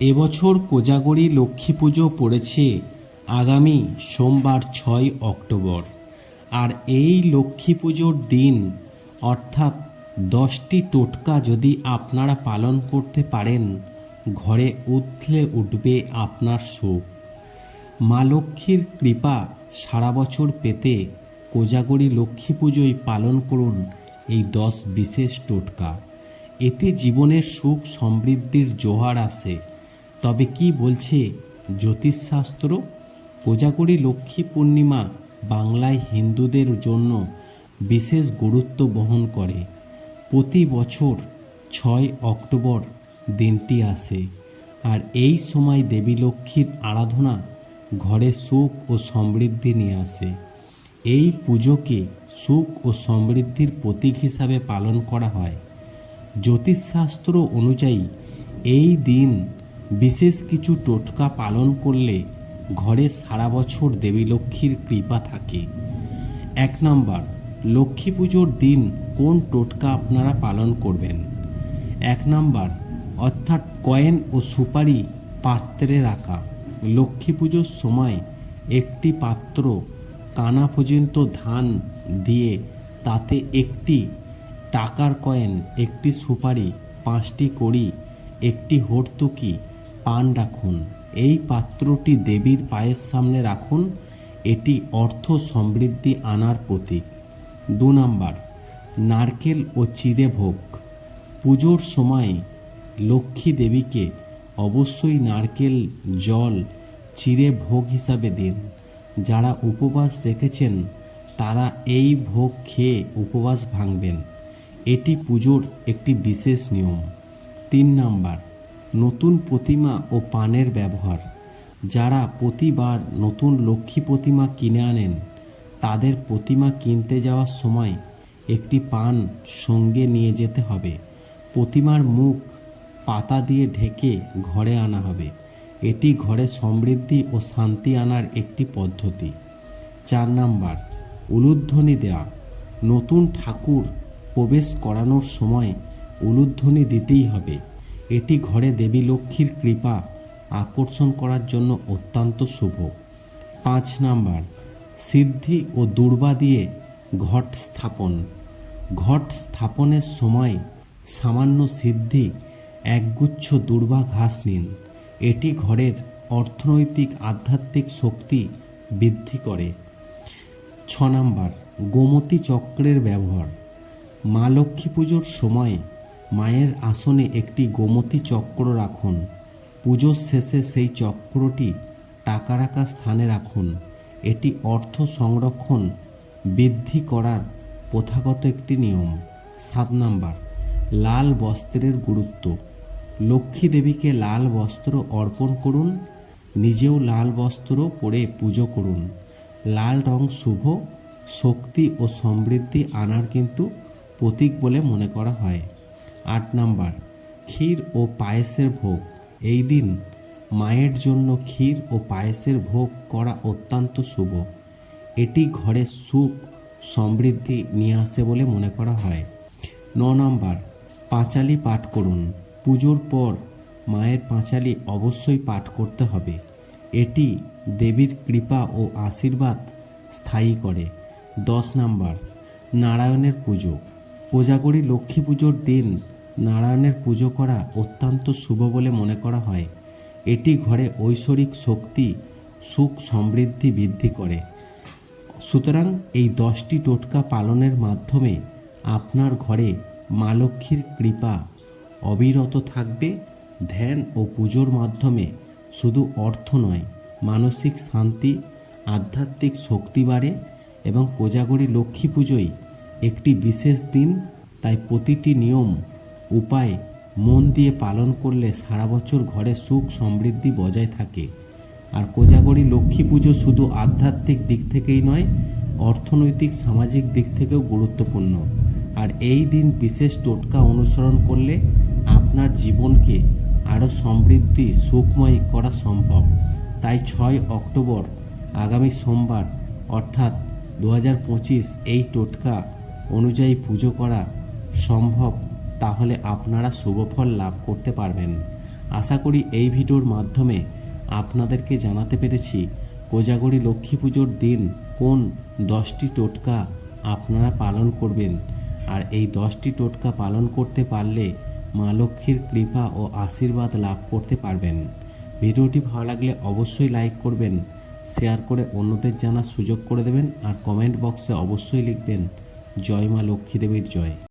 এবছর কোজাগরি লক্ষ্মী পুজো পড়েছে আগামী সোমবার ছয় অক্টোবর। আর এই লক্ষ্মী পুজোর দিন, অর্থাৎ দশটি টোটকা যদি আপনারা পালন করতে পারেন, ঘরে উথলে উঠবে আপনার সুখ মা লক্ষ্মীর কৃপা সারা বছর পেতে কোজাগরি লক্ষ্মী পুজোয় পালন করুন এই দশ বিশেষ টোটকা। এতে জীবনের সুখ সমৃদ্ধির জোহার আসে। তবে কি বলছে জ্যোতিষশাস্ত্র? কোজাগরি লক্ষ্মী পূর্ণিমা বাংলায় হিন্দুদের জন্য বিশেষ গুরুত্ব বহন করে। প্রতি বছর ছয় অক্টোবর দিনটি আসে আর এই সময় দেবী লক্ষ্মীর আরাধনা ঘরে সুখ ও সমৃদ্ধি নিয়ে আসে। এই পুজোকে সুখ ও সমৃদ্ধির প্রতীক হিসাবে পালন করা হয়। জ্যোতিষশাস্ত্র অনুযায়ী এই দিন বিশেষ কিছু টোটকা পালন করলে ঘরে সারা বছর দেবী লক্ষ্মীর কৃপা থাকে। এক নম্বর, লক্ষ্মী পুজোর দিন কোন টোটকা আপনারা পালন করবেন? এক নম্বর, অর্থাৎ কয়েন ও সুপারি পাত্রে রাখা। লক্ষ্মী পুজোর সময় একটি পাত্র কানা পর্যন্ত ধান দিয়ে তাতে একটি টাকার কয়েন, একটি সুপারি, পাঁচটি কড়ি, একটি হর্তুকি পান রাখুন। এই পাত্রটি দেবীর পায়ের সামনে রাখুন। এটি অর্থ সমৃদ্ধি আনার প্রতীক। দু নাম্বার, নারকেল ও চিড়ে ভোগ। পুজোর সময় লক্ষ্মী দেবীকে অবশ্যই নারকেল, জল, চিড়ে ভোগ হিসাবে দিন। যারা উপবাস রেখেছেন, তারা এই ভোগ খেয়ে উপবাস ভাঙবেন। এটি পুজোর একটি বিশেষ নিয়ম। তিন নাম্বার নতুন প্রতিমা ও পানের ব্যবহার। যারা প্রতিবার নতুন লক্ষ্মী প্রতিমা কিনে আনেন, তাদের প্রতিমা কিনতে যাওয়ার সময় একটি পান সঙ্গে নিয়ে যেতে হবে। প্রতিমার মুখ পাতা দিয়ে ঢেকে ঘরে আনা হবে। এটি ঘরে সমৃদ্ধি ও শান্তি আনার একটি পদ্ধতি। চার নাম্বার, উলুধ্বনি দেওয়া নতুন ঠাকুর প্রবেশ করানোর সময় উলুধ্বনি দিতেই হবে। এটি ঘরে দেবী লক্ষ্মীর কৃপা আকর্ষণ করার জন্য অত্যন্ত শুভ। পাঁচ নাম্বার, সিদ্ধি ও দুর্বা দিয়ে ঘট স্থাপন। ঘট স্থাপনের সময় সামান্য সিদ্ধি, একগুচ্ছ দুর্বা ঘাস নিন। এটি ঘরের অর্থনৈতিক আধ্যাত্মিক শক্তি বৃদ্ধি করে। ছ নাম্বার, গোমতী চক্রের ব্যবহার। মা লক্ষ্মী পুজোর সময় মায়ের আসনে একটি গোমতী চক্র রাখুন। পুজোর শেষে সেই চক্রটি টাকা রাখা স্থানে রাখুন। এটি অর্থ সংরক্ষণ বৃদ্ধি করার প্রথাগত একটি নিয়ম। সাত নাম্বার, লাল বস্ত্রের গুরুত্ব। লক্ষ্মী দেবীকে লাল বস্ত্র অর্পণ করুন, নিজেও লাল বস্ত্র পরে পুজো করুন। লাল রং শুভ, শক্তি ও সমৃদ্ধি আনার কিন্তু প্রতীক বলে মনে করা হয়। আট নাম্বার, ক্ষীর ও পায়েসের ভোগ। এই দিন মায়ের জন্য ক্ষীর ও পায়েসের ভোগ করা অত্যন্ত শুভ। এটি ঘরে সুখ, সমৃদ্ধি নিয়ে আসে বলে মনে করা হয়। ন নম্বর, পাঁচালি পাঠ করুন। পুজোর পর মায়ের পাঁচালি অবশ্যই পাঠ করতে হবে। এটি দেবীর কৃপা ও আশীর্বাদ স্থায়ী করে। দশ নাম্বার, নারায়ণের পুজো। কোজাগরি লক্ষ্মী পুজোর দিন নারায়ণের পুজো করা অত্যন্ত শুভ বলে মনে করা হয়। এটি ঘরে ঐশ্বরিক শক্তি, সুখ সমৃদ্ধি বৃদ্ধি করে। সুতরাং এই দশটি টোটকা পালনের মাধ্যমে আপনার ঘরে মা লক্ষ্মীর কৃপা অবিরত থাকবে। ধ্যান ও পুজোর মাধ্যমে শুধু অর্থ নয়, মানসিক শান্তি, আধ্যাত্মিক শক্তি বাড়ে এবং কোজাগরি লক্ষ্মী পুজোয় একটি বিশেষ দিন। তাই প্রতিটি নিয়ম উপায় মন দিয়ে পালন করলে সারা বছর ঘরে সুখ সমৃদ্ধি বজায় থাকে। আর কোজাগরি লক্ষ্মী পুজো শুধু আধ্যাত্মিক দিক থেকেই নয়, অর্থনৈতিক, সামাজিক দিক থেকেও গুরুত্বপূর্ণ। আর এই দিন বিশেষ টোটকা অনুসরণ করলে আপনার জীবনকে আরও সমৃদ্ধি, সুখময় করা সম্ভব। তাই ছয় অক্টোবর, আগামী সোমবার, অর্থাৎ দু হাজার পঁচিশ এই টোটকা অনুযায়ী পুজো করা সম্ভব। তাহলে আপনারা শুভফল লাভ করতে পারবেন। আশা করি এই ভিডিওর মাধ্যমে আপনাদেরকে জানাতে পেরেছি, কোজাগরী লক্ষ্মী পুজোর দিন কোন দশটি টোটকা আপনারা পালন করবেন। আর এই দশটি টোটকা পালন করতে পারলে মা লক্ষ্মীর কৃপা ও আশীর্বাদ লাভ করতে পারবেন। ভিডিওটি ভালো লাগলে অবশ্যই লাইক করবেন, শেয়ার করে অন্যদের জানার সুযোগ করে দেবেন, আর কমেন্ট বক্সে অবশ্যই লিখবেন, জয় মা লক্ষ্মী দেবীর জয়।